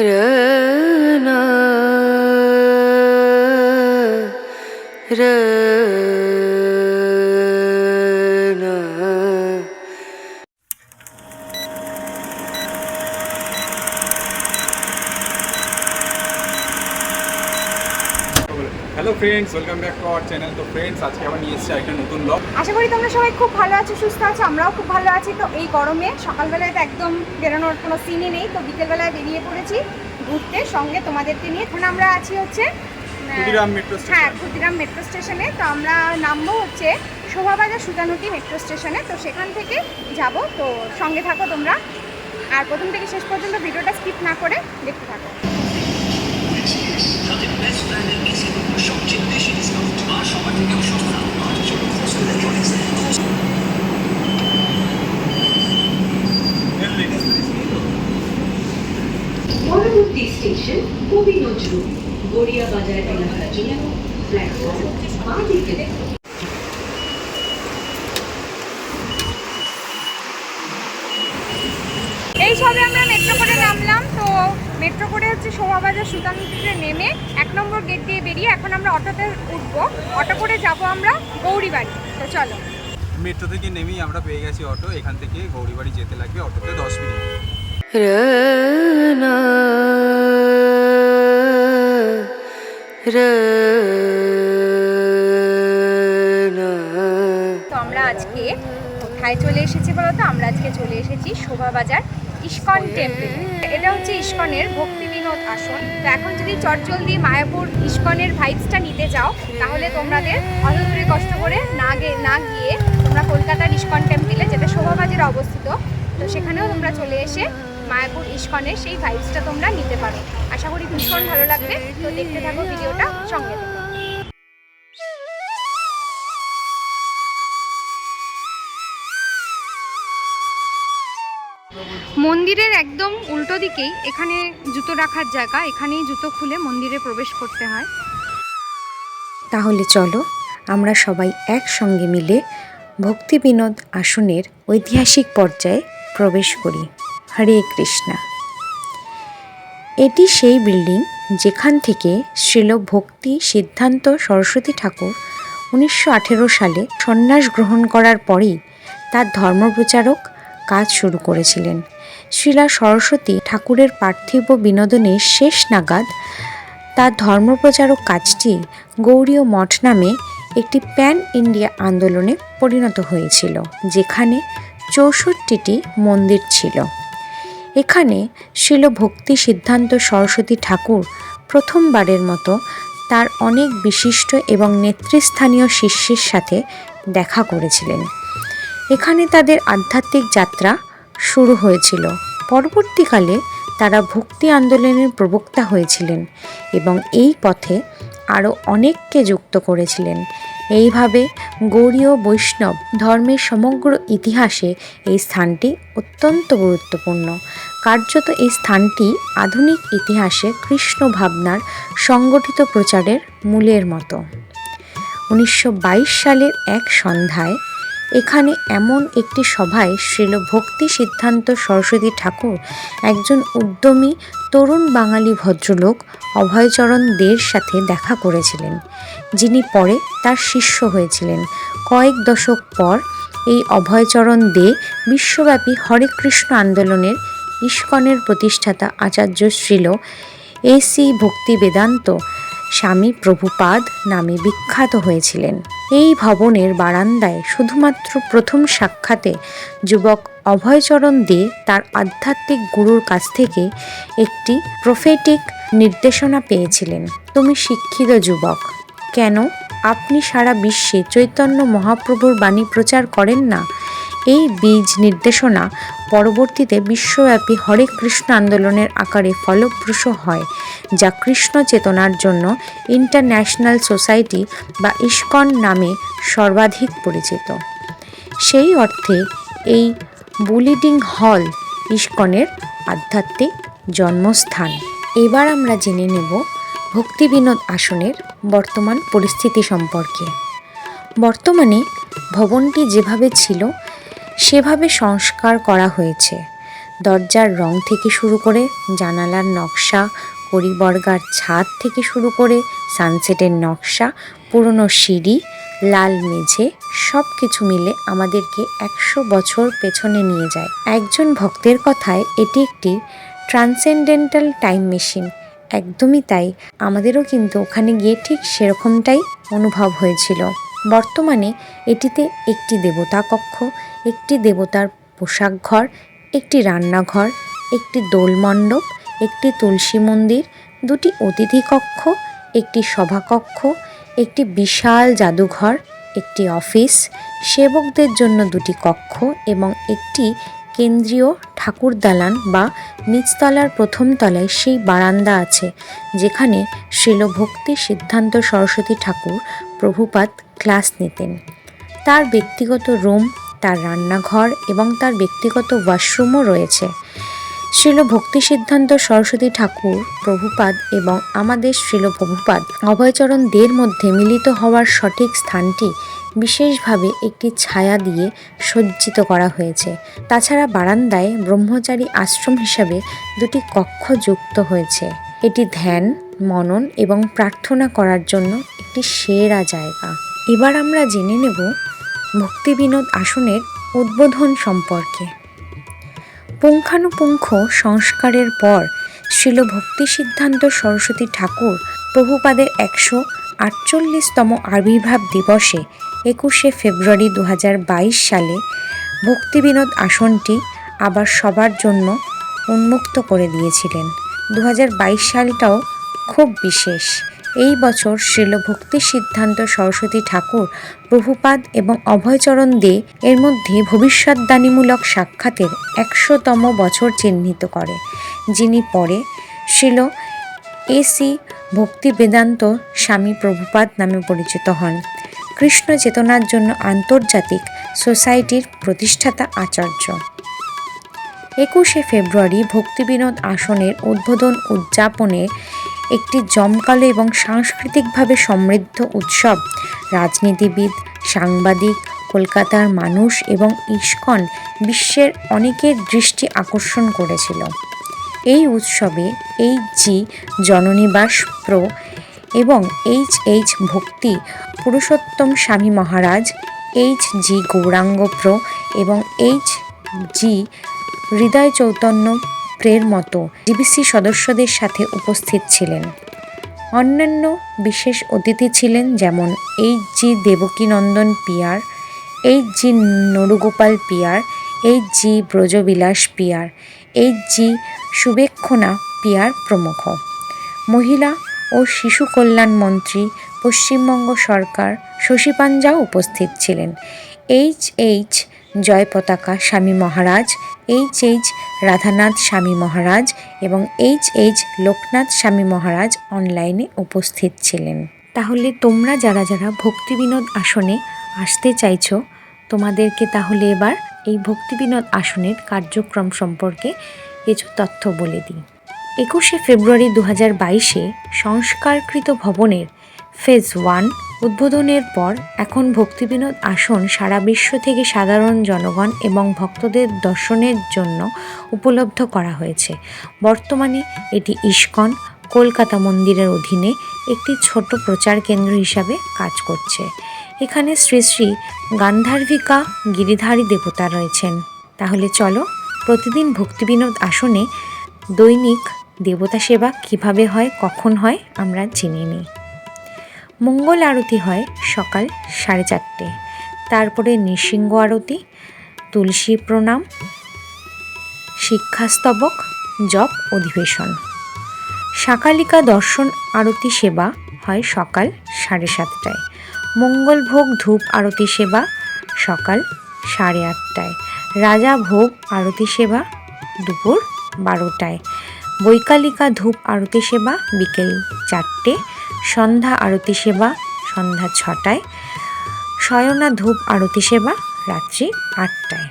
रना friends welcome back to our channel তো friends আজকে আবার নিয়ে এসেছি একটা নতুন ব্লগ আশা করি তোমরা সবাই খুব ভালো আছো সুস্থ আছো আমরাও খুব ভালো আছি। তো এই গরমে সকালবেলায় তো একদম বেরোনোর কোনো সিনই নেই তো বিকেলবেলায় বেরিয়ে পড়েছি ঘুরতে। সঙ্গে তোমাদেরকে নিয়ে এখন আমরা আছি হচ্ছে হ্যাঁ ক্ষুদিরাম মেট্রো স্টেশনে তো আমরা নামবো হচ্ছে শোভাবাজার সুতানুটি মেট্রো স্টেশনে তো সেখান থেকে যাব। তো সঙ্গে থাকো তোমরা। আর প্রথম থেকে শেষ পর্যন্ত ভিডিওটা স্কিপ না করে দেখতে থাকো। পরবর্তী স্টেশন কবি নজরুল গড়িয়া বাজার এলাকার জন্য এই সবে আমরা মেট্রো করে নামলাম তো মেট্রো করে হচ্ছে শোভাবাজার সুতানপুরে নেমে এক নম্বর গেট দিয়ে বেরিয়ে এখন আমরা অটোতে উঠবো। অটো করে যাব আমরা গৌরীবাড়ি। তো চলো। মেট্রো থেকে নেমেই আমরা পেয়ে গেছি অটো। এখান থেকে গৌরীবাড়ি যেতে লাগবে অটোতে দশ মিনিট। তো আমরা আজকে কোথায় চলে এসেছি বলো তো? আমরা আজকে চলে এসেছি শোভাবাজার ইস্কন টেম্পল এটা হচ্ছে ইস্কনের ভক্তি বিনোদ আসন। তো এখন যদি চটজলদি মায়াপুর ইস্কনের ভাইবসটা নিতে যাও, তাহলে তোমাদের অত দূরে কষ্ট করে না না গিয়ে তোমরা কলকাতার ইস্কন টেম্পলে যেটা শোভাবাজারে অবস্থিত, তো সেখানেও তোমরা চলে এসে মায়াপুর ইস্কনের সেই ভাইবসটা তোমরা নিতে পারো। আশা করি ভীষণ ভালো লাগবে। তো দেখতে থাকো ভিডিওটা সঙ্গে থেকো। মন্দিরের একদম উল্টো দিকেই, এখানে জুতো রাখার জায়গা, এখানেই জুতো খুলে মন্দিরে প্রবেশ করতে হয়। তাহলে চলো, আমরা সবাই একসঙ্গে মিলে ভক্তি বিনোদ আসনের ঐতিহাসিক পর্যায়ে প্রবেশ করি। হরে কৃষ্ণা। এটি সেই বিল্ডিং যেখান থেকে শ্রীল ভক্তি সিদ্ধান্ত সরস্বতী ঠাকুর উনিশশো আঠেরো সালে সন্ন্যাস গ্রহণ করার পরেই তার ধর্মপ্রচারক কাজ শুরু করেছিলেন। শ্রীলা সরস্বতী ঠাকুরের পার্থিব বিনোদনের শেষ নাগাদ তার ধর্মপ্রচারক কাজটি গৌরীয় মঠ নামে একটি প্যান ইন্ডিয়া আন্দোলনে পরিণত হয়েছিল, যেখানে চৌষট্টিটি মন্দির ছিল। এখানে শিল ভক্তি সিদ্ধান্ত সরস্বতী ঠাকুর প্রথমবারের মতো তার অনেক বিশিষ্ট এবং নেতৃস্থানীয় শিষ্যের সাথে দেখা করেছিলেন। এখানে তাদের আধ্যাত্মিক যাত্রা শুরু হয়েছিল। পরবর্তীকালে তারা ভক্তি আন্দোলনের প্রবক্তা হয়েছিলেন এবং এই পথে আরও অনেককে যুক্ত করেছিলেন। এইভাবে গৌরীয় বৈষ্ণব ধর্মের সমগ্র ইতিহাসে এই স্থানটি অত্যন্ত গুরুত্বপূর্ণ। কার্যত এই স্থানটি আধুনিক ইতিহাসে কৃষ্ণ ভাবনার সংগঠিত প্রচারের মূলের মতো। উনিশশো বাইশ সালের এক সন্ধ্যায় এখানে এমন একটি সভায় শ্রীল ভক্তি সিদ্ধান্ত সরস্বতী ঠাকুর, একজন উদ্যমী তরুণ বাঙালি ভদ্রলোক অভয়চরণ দের সাথে দেখা করেছিলেন। যিনি পরে তার শিষ্য হয়েছিলেন। কয়েক দশক পর এই অভয়চরণ দে বিশ্বব্যাপী হরে কৃষ্ণ আন্দোলনের ইস্কনের প্রতিষ্ঠাতা আচার্য শ্রীল এসি ভক্তি বেদান্ত স্বামী প্রভুপাদ নামে বিখ্যাত হয়েছিলেন। এই ভবনের বারান্দায় শুধুমাত্র প্রথম সাক্ষাতে যুবক অভয়চরণ দে তার আধ্যাত্মিক গুরুর কাছ থেকে একটি প্রফেটিক নির্দেশনা পেয়েছিলেন। তুমি শিক্ষিত যুবক, কেন? আপনি সারা বিশ্বে চৈতন্য মহাপ্রভুর বাণী প্রচার করেন না? এই বীজ নির্দেশনা পরবর্তীতে বিশ্বব্যাপী হরে কৃষ্ণ আন্দোলনের আকারে ফলপ্রসূ হয়, যা কৃষ্ণ চেতনার জন্য ইন্টারন্যাশনাল সোসাইটি বা ইস্কন নামে সর্বাধিক পরিচিত। সেই অর্থে এই বুলিডিং হল ইস্কনের আধ্যাত্মিক জন্মস্থান। এবার আমরা জেনে নেব ভক্তি বিনোদ আসনের বর্তমান পরিস্থিতি সম্পর্কে। বর্তমানে ভবনটি যেভাবে ছিল সেভাবে সংস্কার করা হয়েছে। দরজার রং থেকে শুরু করে জানালার নকশা, করিবর্গার ছাদ থেকে শুরু করে সানসেটের নকশা, পুরনো সিঁড়ি, লাল মেঝে সব কিছু মিলে আমাদেরকে একশো বছর পেছনে নিয়ে যায়। একজন ভক্তের কথায়, এটি একটি ট্রান্সেন্ডেন্টাল টাইম মেশিন। একদমই তাই। আমাদেরও কিন্তু ওখানে গিয়ে ঠিক সেরকমটাই অনুভব হয়েছিল। বর্তমানে এটিতে একটি দেবতা কক্ষ একটি দেবতার পোশাক ঘর, একটি রান্নাঘর, একটি দোলমণ্ডপ, একটি তুলসী মন্দির, দুটি অতিথি কক্ষ, একটি সভাকক্ষ একটি বিশাল জাদুঘর, একটি অফিস, সেবকদের জন্য দুটি কক্ষ এবং একটি কেন্দ্রীয় ঠাকুর দালান বা নিচতলার প্রথম তলায় সেই বারান্দা আছে, যেখানে শিলভক্তি সিদ্ধান্ত সরস্বতী ঠাকুর প্রভুপাত ক্লাস নিতেন। তার ব্যক্তিগত রুম তার রান্নাঘর এবং তার ব্যক্তিগত ওয়াশরুমও রয়েছে। শ্রীল ভক্তি সিদ্ধান্ত সরস্বতী ঠাকুর, প্রভুপাদ এবং আমাদের শ্রীল প্রভুপাদ অভয়চরণ দের মধ্যে মিলিত হওয়ার সঠিক স্থানটি বিশেষভাবে একটি ছায়া দিয়ে সজ্জিত করা হয়েছে। তাছাড়া বারান্দায় ব্রহ্মচারী আশ্রম হিসাবে দুটি কক্ষ যুক্ত হয়েছে। এটি ধ্যান, মনন এবং প্রার্থনা করার জন্য একটি সেরা জায়গা। এবার আমরা জেনে নেব ভক্তি বিনোদ আসনের উদ্বোধন সম্পর্কে। পুঙ্খানুপুঙ্খ সংস্কারের পর শিল ভক্তি সিদ্ধান্ত সরস্বতী ঠাকুর প্রভুপাদের একশো আটচল্লিশতম আবির্ভাব দিবসে একুশে ফেব্রুয়ারি দু হাজার বাইশ সালে ভক্তি বিনোদ আসনটি আবার সবার জন্য উন্মুক্ত করে দিয়েছিলেন। দু হাজার বাইশ সালটাও খুব বিশেষ। এই বছর শ্রীল ভক্তি সিদ্ধান্ত সরস্বতী ঠাকুর, প্রভুপাদ এবং অভয়চরণ দে এর মধ্যে ভবিষ্যৎবাণীমূলক সাক্ষাতের একশোতম বছর চিহ্নিত করে, যিনি পরে শ্রীল এসি ভক্তি বেদান্ত স্বামী প্রভুপাদ নামে পরিচিত হন। কৃষ্ণ চেতনার জন্য আন্তর্জাতিক সোসাইটির প্রতিষ্ঠাতা আচার্য। একুশে ফেব্রুয়ারি ভক্তিবিনোদ আসনের উদ্বোধন উদযাপনে একটি জমকালো এবং সাংস্কৃতিকভাবে সমৃদ্ধ উৎসব। রাজনীতিবিদ, সাংবাদিক, কলকাতার মানুষ এবং ইস্কন বিশ্বের অনেকের দৃষ্টি আকর্ষণ করেছিল। এই উৎসবে এইচ জি জননিবাস প্রো এবং H H Bhakti, Purushottam Swami Maharaj H G Gauranga pro এবং এইচ জি হৃদয় চৈতন্য প্রের মতো জিবিসি সদস্যদের সাথে উপস্থিত ছিলেন। অন্যান্য বিশেষ অতিথি ছিলেন যেমন এইচ জি দেবকীনন্দন পিয়ার, এইচ জি নরুগোপাল পিয়ার, এইচ জি ব্রজবিলাস পিয়ার, এইচ জি সুবেক্ষণা পিয়ার প্রমুখ। মহিলা ও শিশু কল্যাণ মন্ত্রী, পশ্চিমবঙ্গ সরকার, শশী পাঞ্জাও উপস্থিত ছিলেন। এইচ এইচ জয় পতাকা স্বামী মহারাজ এইচ এইচ রাধানাথ স্বামী মহারাজ এবং এইচ এইচ লোকনাথ স্বামী মহারাজ অনলাইনে উপস্থিত ছিলেন। তাহলে তোমরা যারা যারা ভক্তি বিনোদ আসনে আসতে চাইছো, তোমাদেরকে তাহলে এবার এই ভক্তি বিনোদ আসনের কার্যক্রম সম্পর্কে কিছু তথ্য বলে দিই। একুশে ফেব্রুয়ারি দু হাজার বাইশে সংস্কারকৃত ভবনের ফেজ ওয়ান উদ্বোধনের পর এখন ভক্তিবিনোদ আসন সারা বিশ্ব থেকে সাধারণ জনগণ এবং ভক্তদের দর্শনের জন্য উপলব্ধ করা হয়েছে। বর্তমানে এটি ইস্কন, কলকাতা মন্দিরের অধীনে একটি ছোট প্রচার কেন্দ্র হিসাবে কাজ করছে। এখানে শ্রী শ্রী গান্ধার্বিকা গিরিধারী দেবতা রয়েছেন। তাহলে চলো প্রতিদিন ভক্তিবিনোদ আসনে দৈনিক দেবতা সেবা কীভাবে হয়, কখন হয়, আমরা জেনে নিই। মঙ্গল আরতি হয় সকাল সাড়ে চারটে। তারপরে নৃসিংহ আরতি, তুলসী প্রণাম, শিক্ষাস্তবক, জপ, অধিবেশন। শাকালিকা দর্শন আরতি সেবা হয় সকাল সাড়ে সাতটায়। মঙ্গলভোগ ধূপ আরতি সেবা সকাল সাড়ে আটটায়। রাজা ভোগ আরতি সেবা দুপুর বারোটায়। বৈকালিকা ধূপ আরতি সেবা বিকেল চারটে। সন্ধ্যা আরতি সেবা, সন্ধ্যা ছটায়, শয়না ধূপ আরতি সেবা, রাত্রি আটটায়।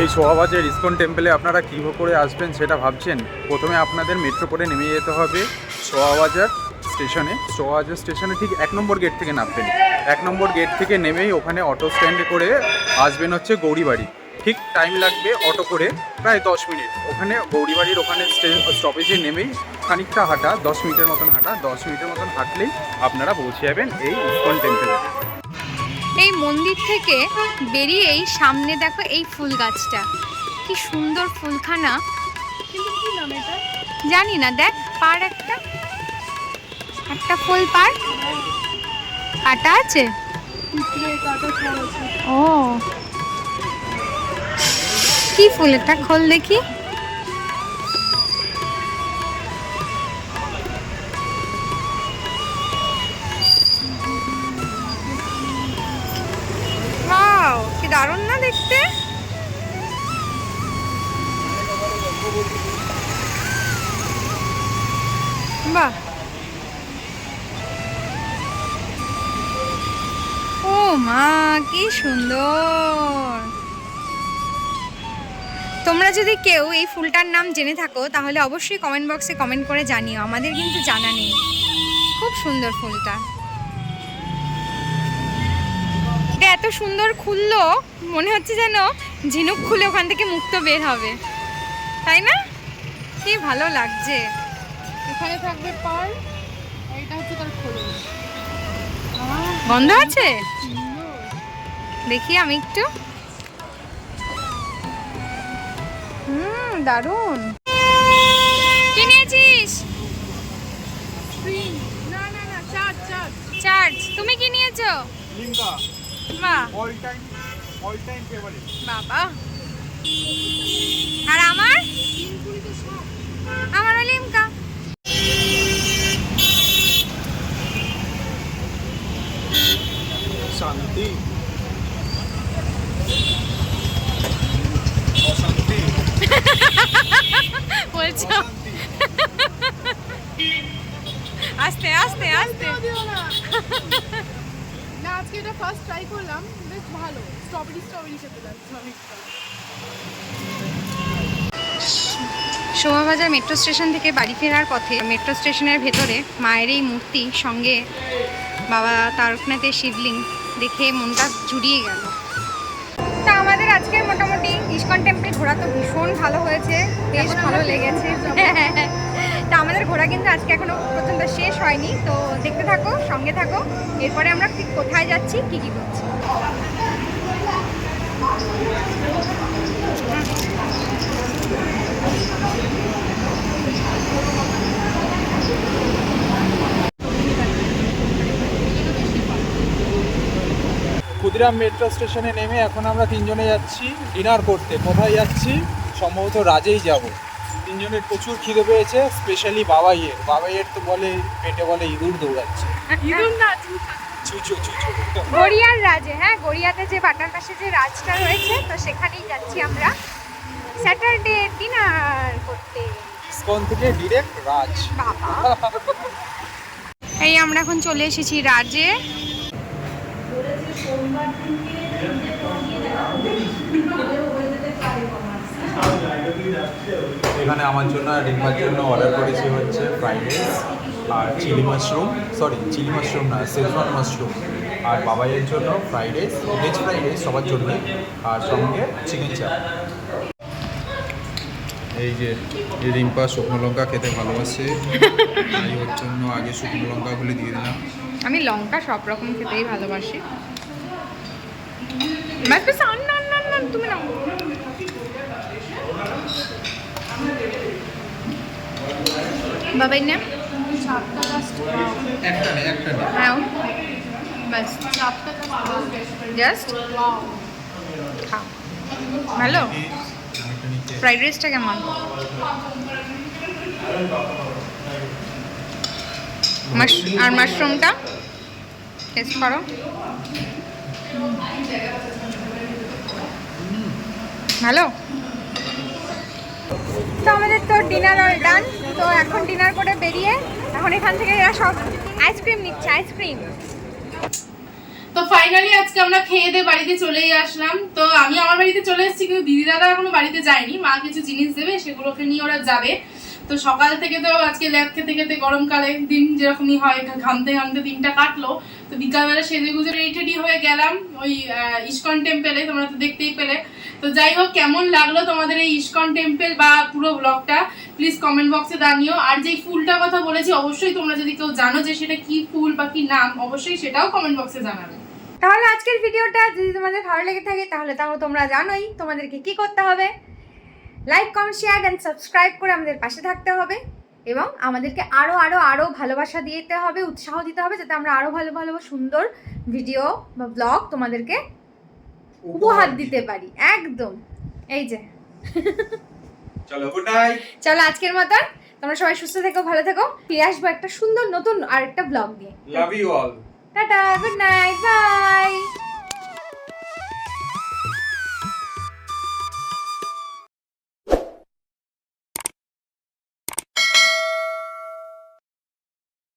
এই সোহাবাজার ইসকন টেম্পলে আপনারা কী করে আসবেন সেটা ভাবছেন? প্রথমে আপনাদের মেট্রো করে নেমে যেতে হবে সোহাবাজার স্টেশনে। সোহাবাজার স্টেশনে ঠিক এক নম্বর গেট থেকে নামবেন। এক নম্বর গেট থেকে নেমেই ওখানে অটো স্ট্যান্ডে করে আসবেন হচ্ছে গৌরীবাড়ি। ঠিক টাইম লাগবে অটো করে প্রায় দশ মিনিট। ওখানে গৌরীবাড়ির ওখানে স্টপেজে নেমেই খানিকটা হাঁটা দশ মিনিটের মতন হাঁটা দশ মিনিটের মতন হাঁটলেই আপনারা পৌঁছে যাবেন এই ইস্কন টেম্পেলে এই মন্দির থেকে বেরিয়েই সামনে দেখো এই ফুল গাছটা। কি সুন্দর ফুলখানা। জানি না দেখ পার একটা। একটা ফুল পার। কাটা আছে। ও। কি ফুল এটা খোল দেখি। কি দারুণ না দেখতে? বাহ। ও মা কি সুন্দর। তোমরা যদি কেউ এই ফুলটার নাম জেনে থাকো তাহলে অবশ্যই কমেন্ট বক্সে কমেন্ট করে জানিও। আমাদের কিন্তু জানা নেই। খুব সুন্দর ফুলটা। এটা এত সুন্দর খুললো মনে হচ্ছে যেন ঝিনুক খুলে ওখান থেকে মুক্ত বের হবে। তাই না? কি ভালো লাগছে। এখানে থাকবে পার এইটা হচ্ছে তার খোলস গন্ধ আছে? দেখি আমি একটু। দারুণ কি নিয়েছিস? না না না চার চার চার্জ তুমি কি নিয়েছো? বাবা। আর আমার? আমার লিমকা। শান্তি। বলছো? আস্তে আস্তে আস্তে। না না আজকে এটা ফার্স্ট ট্রাই করলাম বেশ ভালো। স্ট্রবেরি স্ট্রবেরি খেতে লাগছে অনেকটা। শোভাবাজার মেট্রো স্টেশন থেকে বাড়ি ফেরার পথে মেট্রো স্টেশনের ভেতরে মায়ের এই মূর্তি সঙ্গে বাবা তারকনাথের শিবলিং দেখে মনটা জুড়িয়ে গেল। তা আমাদের আজকে মোটামুটি ঘোড়া ঘোরা তো ভীষণ ভালো হয়েছে বেশ ভালো লেগেছে। তা আমাদের ঘোরা কিন্তু আজকে এখনও পর্যন্ত শেষ হয়নি তো দেখতে থাকো সঙ্গে থাকো। এরপরে আমরা ঠিক কোথায় যাচ্ছি কি কি করছি? ক্ষুদিরাম মেট্রো স্টেশনে নেমে এখন আমরা তিনজনে যাচ্ছি ডিনার করতে। কোথায় যাচ্ছি? সম্ভবত রাজেই যাব। তিনজনের প্রচুর খিদে পেয়েছে স্পেশালি বাবাইয়ের। বাবাইয়ের তো বলে পেটে বলে ইঁদুর দৌড়াচ্ছে। ইঁদুর না চুচু। চুচু গড়িয়ার রাজে হ্যাঁ গড়িয়াতে যে বাটার পাশে যে রাজটা রয়েছে তো সেখানেই যাচ্ছি আমরা। স্যাটারডে ডিনার করতে। ইস্কন থেকে ডিরেক্ট রাজ। এই আমরা এখন চলে এসেছি রাজে। এখানে আমার জন্য আর রিম্বার জন্য অর্ডার করেছি হচ্ছে ফ্রাইড রাইস আর chilli mushroom sorry chilli mushroom না শেজওয়ান মাশরুম আর বাবাইয়ের জন্য fried rice veg fried rice সবার জন্যই, আর সঙ্গে চিকেন চাপ এই যে রিম্পা শুকনো লঙ্কা খেতে ভালোবাসে। তাই ওর জন্য আগে শুকনো লঙ্কাগুলি দিয়ে দিলাম। আমি লঙ্কা সব রকম খেতেই ভালোবাসি। ব্যাস ব্যাস, আন না, না, না, তুমি নাও বাবাই না হ্যাঁ ব্যাস জাস্ট খাও ভালো ফ্রাইড রাইসটা কেমন? মাশ- আর মাশরুমটা টেস্ট করো. ভালো তো আমাদের তো ডিনার অল ডান তো এখন ডিনার করে বেরিয়ে এখন এখান থেকে এরা সব আইসক্রিম নিচ্ছে আইসক্রিম তো ফাইনালি আজকে আমরা খেয়ে দিয়ে বাড়িতে চলেই আসলাম। তো আমি আমার বাড়িতে চলে এসেছি, কিন্তু দিদি দাদা এখনও বাড়িতে যায়নি। মা কিছু জিনিস দেবে, সেগুলোকে নিয়ে ওরা যাবে। তো সকাল থেকে তো আজকে ল্যাব খেতে খেতে গরমকালে দিন যেরকমই হয় ঘামতে ঘামতে দিনটা কাটলো। তো বিকালবেলা সেজে গুজে রেডি হয়ে গেলাম ওই ইস্কন টেম্পেলে, তোমরা তো দেখতেই পেলে। তো যাই হোক, কেমন লাগল তোমাদের এই ইস্কন টেম্পল বা পুরো ব্লগটা? প্লিজ কমেন্ট বক্সে জানিও। আর যেই ফুলটার কথা বলেছি, অবশ্যই তোমরা যদি কেউ জানো যে সেটা কি ফুল বা কি নাম, অবশ্যই সেটাও কমেন্ট বক্সে জানাবে। তাহলে আজকের ভিডিওটা যদি তোমাদের ভালো লেগে থাকে, তাহলে তাহলে তোমরা জানোই তোমাদেরকে কি করতে হবে। Like comment share and subscribe করে আমাদের পাশে থাকতে হবে এবং আমাদেরকে আরও আরও আরও ভালোবাসা দিতে হবে উৎসাহ দিতে হবে যাতে আমরা আরও ভালো ভালো সুন্দর ভিডিও বা ব্লগ তোমাদেরকে উপহার দিতে পারি। একদম। এই যে। চলো গুড নাইট চলো আজকের মতন। তোমরা সবাই সুস্থ থেকো ভালো থেকো। ফিরে আসব একটা সুন্দর নতুন আরেকটা ব্লগ নিয়ে। Love you all tata good night bye